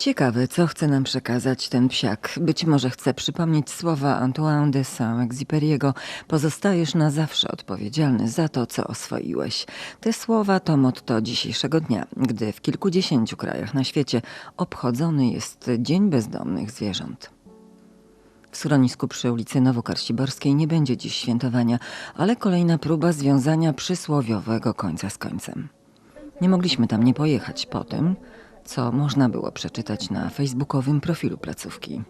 Ciekawe, co chce nam przekazać ten psiak. Być może chce przypomnieć słowa Antoine de Saint-Exupéry'ego Pozostajesz na zawsze odpowiedzialny za to, co oswoiłeś. Te słowa to motto dzisiejszego dnia, gdy w kilkudziesięciu krajach na świecie obchodzony jest Dzień Bezdomnych Zwierząt. W schronisku przy ulicy Nowokarsiborskiej nie będzie dziś świętowania, ale kolejna próba związania przysłowiowego końca z końcem. Nie mogliśmy tam nie pojechać po tym, co można było przeczytać na facebookowym profilu placówki.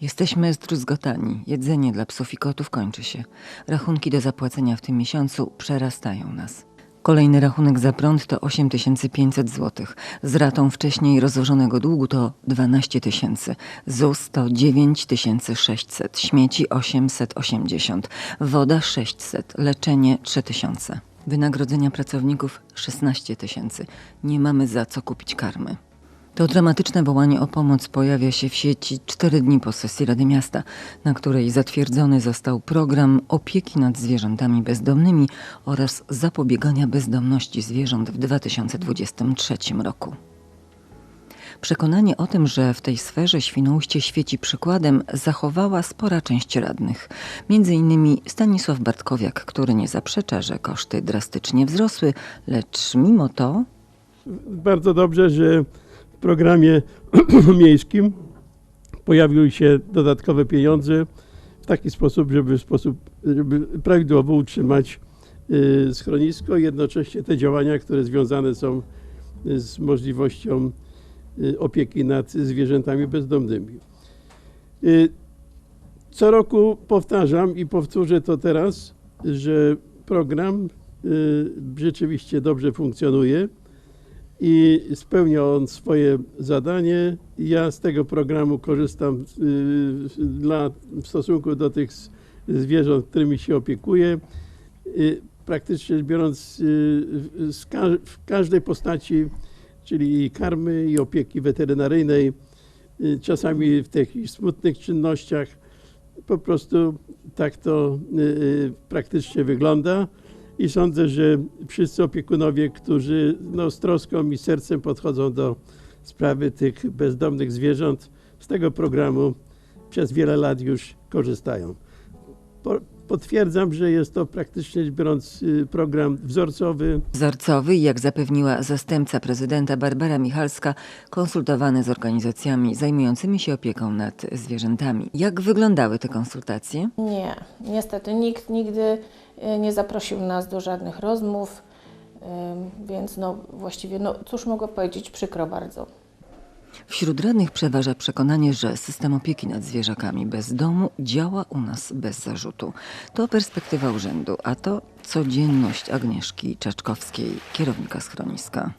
Jesteśmy zdruzgotani. Jedzenie dla psów i kotów kończy się. Rachunki do zapłacenia w tym miesiącu przerastają nas. Kolejny rachunek za prąd to 8500 zł. Z ratą wcześniej rozłożonego długu to 12 tysięcy. ZUS to 9600. Śmieci 880. Woda 600. Leczenie 3000. Wynagrodzenia pracowników 16 tysięcy. Nie mamy za co kupić karmy. To dramatyczne wołanie o pomoc pojawia się w sieci cztery dni po sesji Rady Miasta, na której zatwierdzony został program opieki nad zwierzętami bezdomnymi oraz zapobiegania bezdomności zwierząt w 2023 roku. Przekonanie o tym, że w tej sferze Świnoujście świeci przykładem, zachowała spora część radnych. Między innymi Stanisław Bartkowiak, który nie zaprzecza, że koszty drastycznie wzrosły, lecz mimo to Bardzo dobrze, że w programie miejskim pojawiły się dodatkowe pieniądze w taki sposób, żeby, sposób, żeby prawidłowo utrzymać y, schronisko jednocześnie te działania, które związane są z możliwością y, opieki nad zwierzętami bezdomnymi. Y, Co roku powtarzam i powtórzę to teraz, że program y, rzeczywiście dobrze funkcjonuje i spełnia on swoje zadanie. Ja z tego programu korzystam y, dla, w stosunku do tych zwierząt, którymi się opiekuję. Y, Praktycznie biorąc, y, w każdej postaci, czyli i karmy, i opieki weterynaryjnej, y, czasami w takich smutnych czynnościach. Po prostu tak to y, y, praktycznie wygląda i sądzę, że wszyscy opiekunowie, którzy no, z troską i sercem podchodzą do sprawy tych bezdomnych zwierząt, z tego programu przez wiele lat już korzystają. Potwierdzam, że jest to praktycznie biorąc y, program wzorcowy, wzorcowy i jak zapewniła zastępca prezydenta Barbara Michalska, konsultowany z organizacjami zajmującymi się opieką nad zwierzętami. Jak wyglądały te konsultacje? Nie, niestety nikt nigdy e, nie zaprosił nas do żadnych rozmów, więc no właściwie, no cóż mogę powiedzieć, przykro bardzo. Wśród radnych przeważa przekonanie, że system opieki nad zwierzakami bez domu działa u nas bez zarzutu. To perspektywa urzędu, a to codzienność Agnieszki Czaczkowskiej, kierownika schroniska.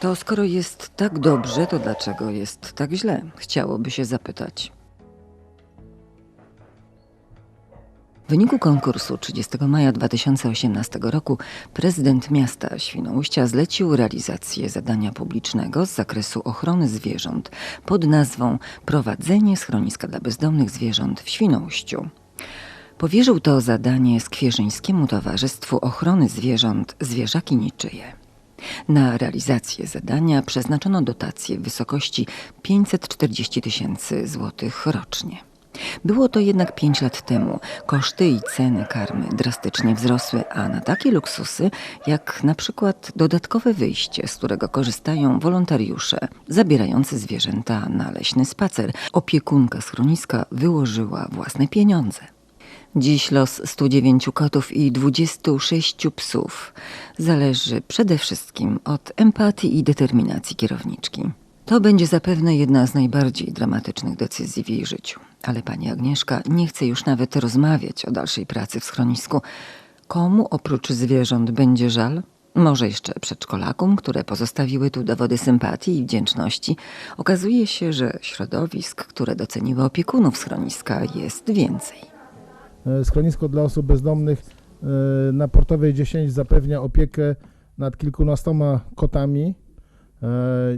To skoro jest tak dobrze, to dlaczego jest tak źle? Chciałoby się zapytać. W wyniku konkursu 30 maja 2018 roku prezydent miasta Świnoujścia zlecił realizację zadania publicznego z zakresu ochrony zwierząt pod nazwą Prowadzenie schroniska dla bezdomnych zwierząt w Świnoujściu. Powierzył to zadanie Skwierzyńskiemu Towarzystwu Ochrony Zwierząt Zwierzaki Niczyje. Na realizację zadania przeznaczono dotację w wysokości 540 tysięcy złotych rocznie. Było to jednak 5 lat temu. Koszty i ceny karmy drastycznie wzrosły, a na takie luksusy, jak na przykład dodatkowe wyjście, z którego korzystają wolontariusze zabierający zwierzęta na leśny spacer, opiekunka schroniska wyłożyła własne pieniądze. Dziś los 109 kotów i 26 psów zależy przede wszystkim od empatii i determinacji kierowniczki. To będzie zapewne jedna z najbardziej dramatycznych decyzji w jej życiu. Ale pani Agnieszka nie chce już nawet rozmawiać o dalszej pracy w schronisku. Komu oprócz zwierząt będzie żal? Może jeszcze przedszkolakom, które pozostawiły tu dowody sympatii i wdzięczności. Okazuje się, że środowisk, które doceniły opiekunów schroniska, jest więcej. E, Schronisko dla osób bezdomnych e, na Portowej 10 zapewnia opiekę nad kilkunastoma kotami. E,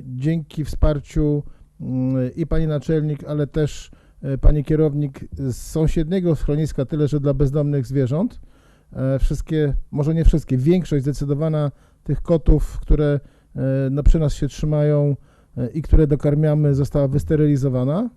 Dzięki wsparciu mm, i pani naczelnik, ale też pani kierownik z sąsiedniego schroniska, tyle że dla bezdomnych zwierząt. E, Wszystkie, może nie wszystkie, większość zdecydowana tych kotów, które no, przy nas się trzymają e, i które dokarmiamy, została wysterylizowana.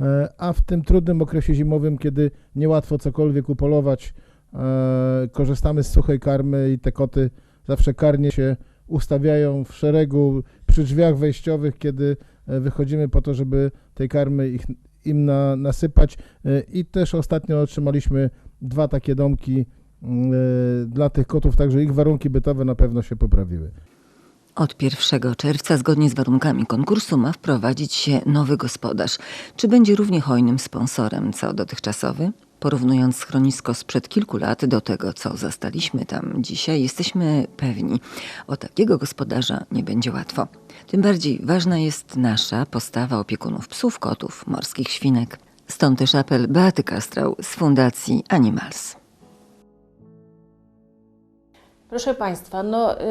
E, A w tym trudnym okresie zimowym, kiedy niełatwo cokolwiek upolować, e, korzystamy z suchej karmy i te koty zawsze karnie się ustawiają w szeregu przy drzwiach wejściowych, kiedy e, wychodzimy po to, żeby tej karmy ich, im na, nasypać. E, I też ostatnio otrzymaliśmy dwa takie domki e, dla tych kotów, także ich warunki bytowe na pewno się poprawiły. Od 1 czerwca, zgodnie z warunkami konkursu, ma wprowadzić się nowy gospodarz. Czy będzie równie hojnym sponsorem co dotychczasowy? Porównując schronisko sprzed kilku lat do tego, co zastaliśmy tam dzisiaj, jesteśmy pewni, o takiego gospodarza nie będzie łatwo. Tym bardziej ważna jest nasza postawa opiekunów psów, kotów, morskich świnek. Stąd też apel Beaty Kastrał z Fundacji Animals. Proszę Państwa, no, y,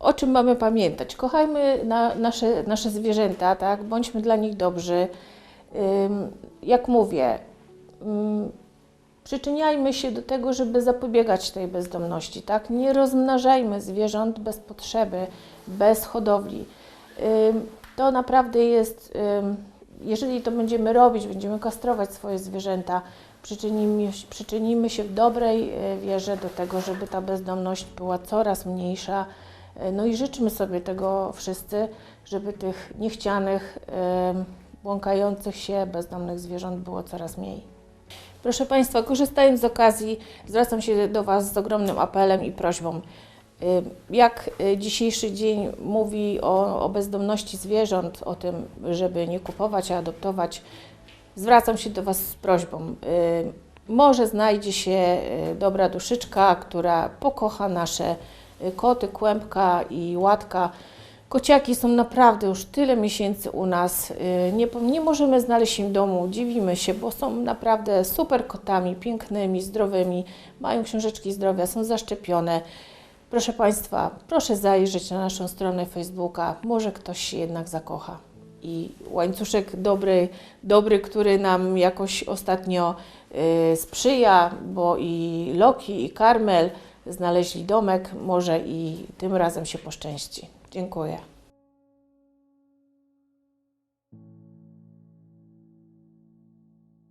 o czym mamy pamiętać? Kochajmy na, nasze, nasze zwierzęta, tak? bądźmy dla nich dobrzy. Ym, jak mówię, ym, przyczyniajmy się do tego, żeby zapobiegać tej bezdomności. Tak? Nie rozmnażajmy zwierząt bez potrzeby, bez hodowli. To naprawdę jest, jeżeli to będziemy robić, będziemy kastrować swoje zwierzęta, przyczynimy, przyczynimy się w dobrej e, wierze do tego, żeby ta bezdomność była coraz mniejsza. E, No i życzymy sobie tego wszyscy, żeby tych niechcianych, błąkających się bezdomnych zwierząt było coraz mniej. Proszę Państwa, korzystając z okazji, zwracam się do Was z ogromnym apelem i prośbą. Y, Jak y, dzisiejszy dzień mówi o, o bezdomności zwierząt, o tym, żeby nie kupować, a adoptować, zwracam się do Was z prośbą. Y, Może znajdzie się dobra duszyczka, która pokocha nasze koty, kłębka i łatka. Kociaki są naprawdę już tyle miesięcy u nas. y, Nie, nie możemy znaleźć im domu, dziwimy się, bo są naprawdę super kotami, pięknymi, zdrowymi, mają książeczki zdrowia, są zaszczepione. Proszę Państwa, proszę zajrzeć na naszą stronę Facebooka, może ktoś się jednak zakocha. I łańcuszek dobry, dobry który nam jakoś ostatnio y, sprzyja, bo i Loki, i Karmel znaleźli domek, może i tym razem się poszczęści. Dziękuję.